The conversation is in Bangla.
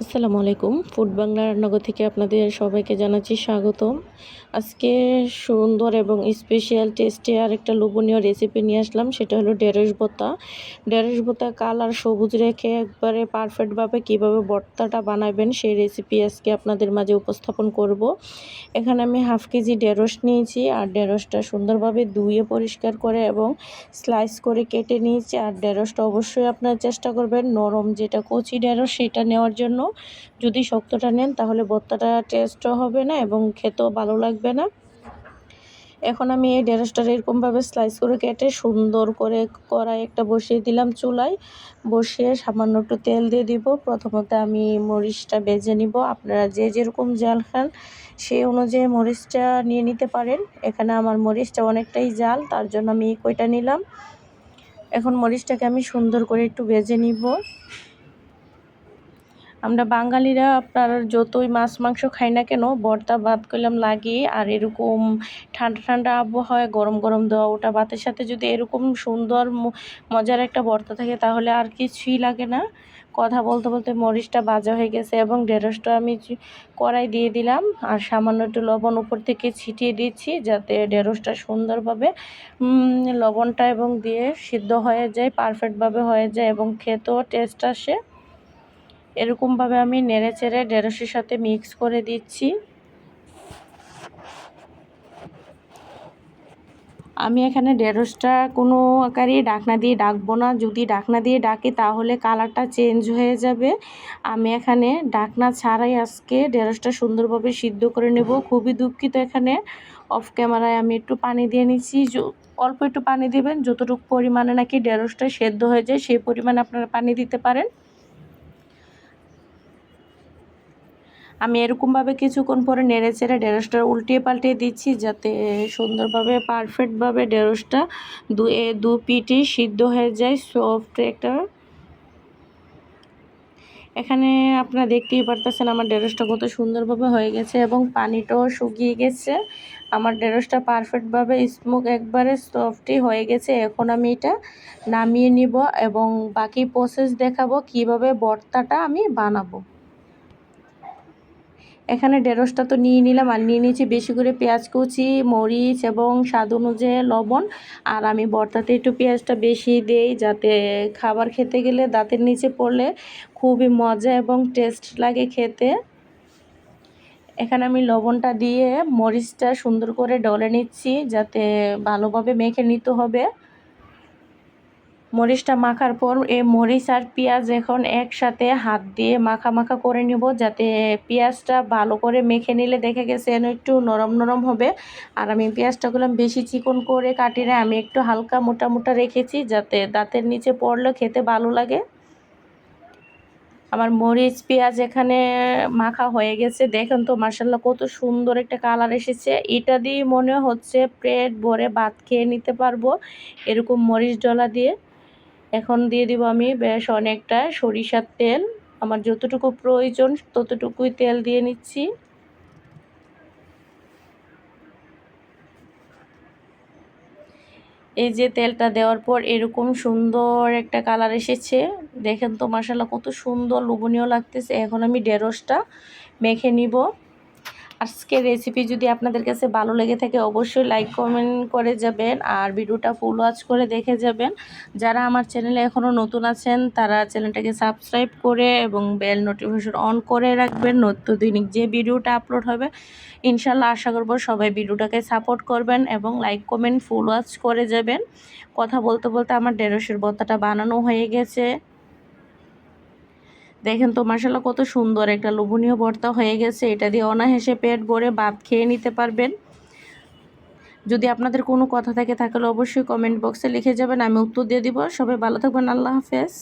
আসসালামু আলাইকুম। ফুড বাংলা রান্নাঘর থেকে আপনাদের সবাইকে জানাচ্ছি স্বাগতম। আজকে সুন্দর এবং স্পেশাল টেস্টে আর একটা লোভনীয় রেসিপি নিয়ে আসলাম। সেটা হলো ঢেঁড়স ভর্তা। ঢেঁড়স ভর্তা কালার সবুজ রেখে একবারে পারফেক্টভাবে কীভাবে ভর্তাটা বানাবেন সেই রেসিপি আজকে আপনাদের মাঝে উপস্থাপন করব। এখানে আমি হাফ কেজি ঢেঁড়স নিয়েছি আর ঢেঁড়সটা সুন্দরভাবে ধুয়ে পরিষ্কার করে এবং স্লাইস করে কেটে নিয়েছি। আর ঢেঁড়সটা অবশ্যই আপনারা চেষ্টা করবেন নরম যেটা কচি ঢেঁড়স সেটা নেওয়ার জন্য যদি শক্তটা নেন তাহলে ভর্তাটা টেস্টও হবে না এবং খেতেও ভালো লাগবে না। এখন আমি এই ঢেঁড়সটা এরকমভাবে স্লাইস করে কেটে সুন্দর করে কড়াই একটা বসিয়ে দিলাম চুলায়। বসিয়ে সামান্য একটু তেল দিয়ে দিব। প্রথমত আমি মরিচটা বেজে নিব। আপনারা যে যেরকম জাল খান সেই অনুযায়ী মরিচটা নিয়ে নিতে পারেন। এখানে আমার মরিচটা অনেকটাই জাল, তার জন্য আমি কইটা নিলাম। এখন মরিচটাকে আমি সুন্দর করে একটু বেজে নিব। আমরা বাঙালিরা আপনার যতই মাছ, মাংস খাই না কেন, বর্তা, ভাত করলাম লাগে আর এরকম ঠান্ডা ঠান্ডা আবহাওয়ায় গরম গরম দেওয়া, ওটা ভাতের সাথে যদি এরকম সুন্দর মজার একটা বর্তা থাকে, তাহলে আর কিছুই লাগে না। কথা বলতে বলতে মরিচটা বাজা হয়ে গেছে এবং ঢেঁড়সটা আমি কড়াই দিয়ে দিলাম আর সামান্য একটু লবণ উপর থেকে ছিটিয়ে দিচ্ছি যাতে ঢেঁড়সটা সুন্দরভাবে লবণটা এবং দিয়ে সিদ্ধ হয়ে যায় পারফেক্টভাবে হয়ে যায় এবং খেতেও টেস্ট আসে। এরকমভাবে আমি নেড়ে চেড়ে ঢেঁড়সের সাথে মিক্স করে দিচ্ছি। আমি এখানে ঢেঁড়সটা কোনো আকারই ডাকনা দিয়ে ডাকবো না। যদি ডাকনা দিয়ে ডাকি তাহলে কালারটা চেঞ্জ হয়ে যাবে। আমি এখানে ডাকনা ছাড়াই আজকে ঢেঁড়সটা সুন্দরভাবে সিদ্ধ করে নেব। খুবই দুঃখিত এখানে। অফ ক্যামেরায় আমি একটু পানি দিয়ে নিচ্ছি। অল্প একটু পানি দেবেন। যতটুকু পরিমাণে নাকি ঢেঁড়সটা সেদ্ধ হয়ে যায়, সেই পরিমাণে আপনারা পানি দিতে পারেন। আমি এরকমভাবে কিছুক্ষণ পরে নেড়ে চেড়ে ঢেঁড়সটা উল্টিয়ে পাল্টিয়ে দিচ্ছি যাতে সুন্দরভাবে পারফেক্টভাবে ঢেঁড়সটা দু, এ দু পিটি সিদ্ধ হয়ে যায় সফট একটা। এখানে আপনারা দেখতেই পারতেছেন আমার ঢেঁড়সটা কত সুন্দরভাবে হয়ে গেছে এবং পানিটাও শুকিয়ে গেছে। আমার ঢেঁড়সটা পারফেক্টভাবে স্মুক একবারে সফটই হয়ে গেছে। এখন আমি এটা নামিয়ে নিব এবং বাকি প্রসেস দেখাবো কীভাবে ভর্তাটা আমি বানাবো। এখানে ঢেঁড়সটা তো নিয়ে নিলাম আর নিয়ে নিয়েছি বেশি করে পেঁয়াজ কুচি, মরিচ এবং স্বাদ অনুযায়ী লবণ। আর আমি বর্তাতে একটু পেঁয়াজটা বেশি দেই যাতে খাবার খেতে গেলে দাঁতের নিচে পড়লে খুবই মজা এবং টেস্ট লাগে খেতে। এখানে আমি লবণটা দিয়ে মরিচটা সুন্দর করে ডলে নিচ্ছি যাতে ভালোভাবে মেখে নিতে হবে। মরিচটা মাখার পর এই মরিচ আর পেঁয়াজ এখন একসাথে হাত দিয়ে মাখা মাখা করে নিব যাতে পেঁয়াজটা ভালো করে মেখে নিলে দেখে গেছে একটু নরম নরম হবে। আর আমি পেঁয়াজটা করলাম বেশি চিকন করে কাটি না আমি একটু হালকা মোটা মোটা রেখেছি যাতে দাঁতের নিচে পড়লে খেতে ভালো লাগে। আমার মরিচ, পেঁয়াজ এখানে মাখা হয়ে গেছে। দেখেন তো মার্শাল্লাহ কত সুন্দর একটা কালার এসেছে। এটা দিয়ে মনে হচ্ছে পেট ভরে ভাত খেয়ে নিতে পারব এরকম মরিচ ডলা দিয়ে। এখন দিয়ে দিব আমি বেশ অনেকটা সরিষার তেল। আমার যতটুকু প্রয়োজন ততটুকুই তেল দিয়ে নিচ্ছি। এই যে তেলটা দেওয়ার পর এরকম সুন্দর একটা কালার এসেছে। দেখেন তো মশালা কত সুন্দর লোভনীয় লাগতেছে। এখন আমি ঢেঁড়সটা মেখে নিব। আজকের রেসিপি যদি আপনাদের কাছে ভালো লেগে থাকে, অবশ্যই লাইক কমেন্ট করে যাবেন আর ভিডিওটা ফুল ওয়াচ করে দেখে যাবেন। যারা আমার চ্যানেলে এখনও নতুন আছেন, তারা চ্যানেলটাকে সাবস্ক্রাইব করে এবং বেল নোটিফিকেশন অন করে রাখবেন। দৈনিক যে ভিডিওটা আপলোড হবে ইনশাল্লাহ আশা করব সবাই ভিডিওটাকে সাপোর্ট করবেন এবং লাইক কমেন্ট ফুল ওয়াচ করে যাবেন। কথা বলতে বলতে আমার ঢেঁড়সের বত্তাটা বানানো হয়ে গেছে। দেখেন তো মার্শাল্লাহ কত সুন্দর একটা লোভনীয় ভর্তা হয়ে গেছে। এটা দিয়ে অনাহেসে পেট ভরে ভাত খেয়ে নিতে পারবেন। যদি আপনাদের কোনো কথা থাকে তাহলে অবশ্যই কমেন্ট বক্সে লিখে যাবেন, আমি উত্তর দিয়ে দিব। সবাই ভালো থাকবেন, আল্লাহ হাফেজ।